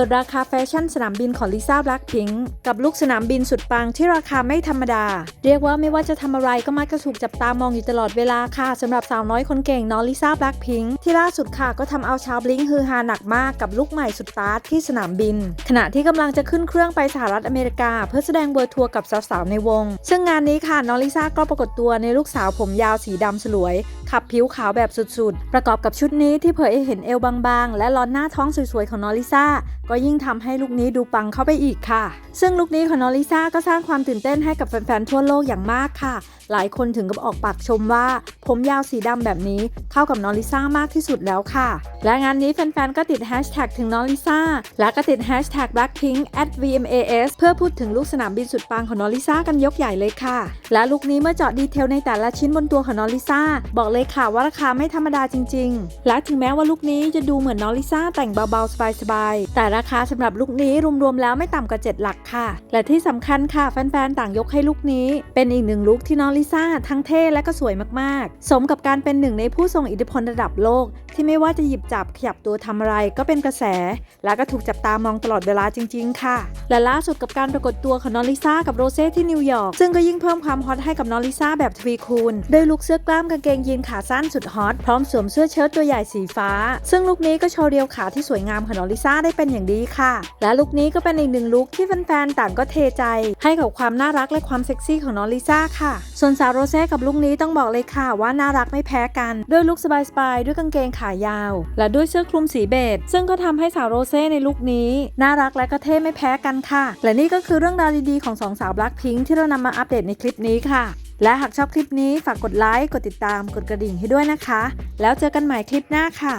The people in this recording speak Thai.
ปิดราคาแฟชั่นสนามบินของลิซ่าแบล็คพิงกับลุคสนามบินสุดปังที่ราคาไม่ธรรมดา เรียกว่าไม่ว่าจะทำอะไรก็มักจะถูกจับตามองอยู่ตลอดเวลาค่ะสำหรับสาวน้อยคนเก่งน้องลิซ่าแบล็คพิงที่ล่าสุดค่ะก็ทำเอาชาวบลิงฮือฮาหนักมากกับลุคใหม่สุดตาร์ทที่สนามบิน ขณะที่กำลังจะขึ้นเครื่องไปสหรัฐอเมริกา เพื่อแสดงเบอร์ทัวร์กับสาวๆในวง ซึ่งงานนี้ค่ะน้องลิซ่าก็ปรากฏตัวในลูกสาวผมยาวสีดำสลวย ขับผิวขาวแบบสุดๆ ประกอบกับชุดนี้ที่เผยให้เห็นเอวบางๆ และลอนหน้าท้องสวยๆของน้องลิซ่าก็ยิ่งทำให้ลุคนี้ดูปังเข้าไปอีกค่ะ ซึ่งลุคนี้ของน้องลิซ่าก็สร้างความตื่นเต้นให้กับแฟนๆ ทั่วโลกอย่างมากค่ะ หลายคนถึงกับออกปากชมว่า ผมยาวสีดำแบบนี้เข้ากับน้องลิซ่ามากที่สุดแล้วค่ะ และงานนี้แฟนๆ ก็ติดแฮชแท็กถึงน้องลิซ่า และก็ติดแฮชแท็ก blackpink at vmas เพื่อพูดถึงลูกสนามบินสุดปังของน้องลิซ่ากันยกใหญ่เลยค่ะ และลุคนี้เมื่อเจาะดีเทลในแต่ละชิ้นบนตัวของน้องลิซ่าบอกเลยค่ะว่าราคาไม่ธรรมดาจริง ๆ และถึงแม้ว่าลุคนี้จะดูเหมือนน้องลิซ่าแต่งเบาๆสบายๆแต่ราคาสำหรับลุคนี้รวมๆแล้วไม่ต่ำกว่า 7 หลักค่ะ และที่สำคัญค่ะแฟนๆต่างยกให้ลุคนี้ เป็นอีกหนึ่งลุคที่น้องลิซ่าทั้งเท่และก็สวยมากๆ สมกับการเป็นหนึ่งในผู้ทรงอิทธิพลระดับโลก ที่ไม่ว่าจะหยิบจับขยับตัวทำอะไรก็เป็นกระแส และก็ถูกจับตามองตลอดเวลาจริง ๆ ค่ะ และล่าสุดกับการปรากฏตัวของน้องลิซ่ากับโรเซ่ที่นิวยอร์กซึ่งก็ยิ่งเพิ่มความฮอตให้กับน้องลิซ่าแบบทวีคูณโดยลุคเสื้อกล้ามกางเกงยีนขาสั้นสุดฮอตพร้อมสวมเสื้อเชิ้ตตัวใหญ่สีฟ้า ซึ่งลุคนี้ก็โชว์เรียวขาที่สวยงามของน้องลิซ่าได้เป็นอย่างดีค่ะ และลุคนี้ก็เป็นอีกหนึ่งลุคที่แฟนๆต่างก็เทใจ ให้กับความน่ารักและความเซ็กซี่ของน้องลิซ่าค่ะ ส่วนสาวโรเซ่กับลุคนี้ต้องบอกเลยค่ะว่าน่ารักไม่แพ้กันด้วยลุคสบายๆด้วยกางเกงขายาว และด้วยเสื้อคลุมสีเบจซึ่งก็ทำให้สาวโรเซ่ในลุคนี้ น่ารักและก็เท่ไม่แพ้กันค่ะ และนี่ก็คือเรื่องราวดีๆของสองสาวบลักพิงที่เรานำมาอัปเดตในคลิปนี้ค่ะ และหากชอบคลิปนี้ฝากกดไลค์กดติดตามกดกระดิ่งให้ด้วยนะคะ แล้วเจอกันใหม่คลิปหน้าค่ะ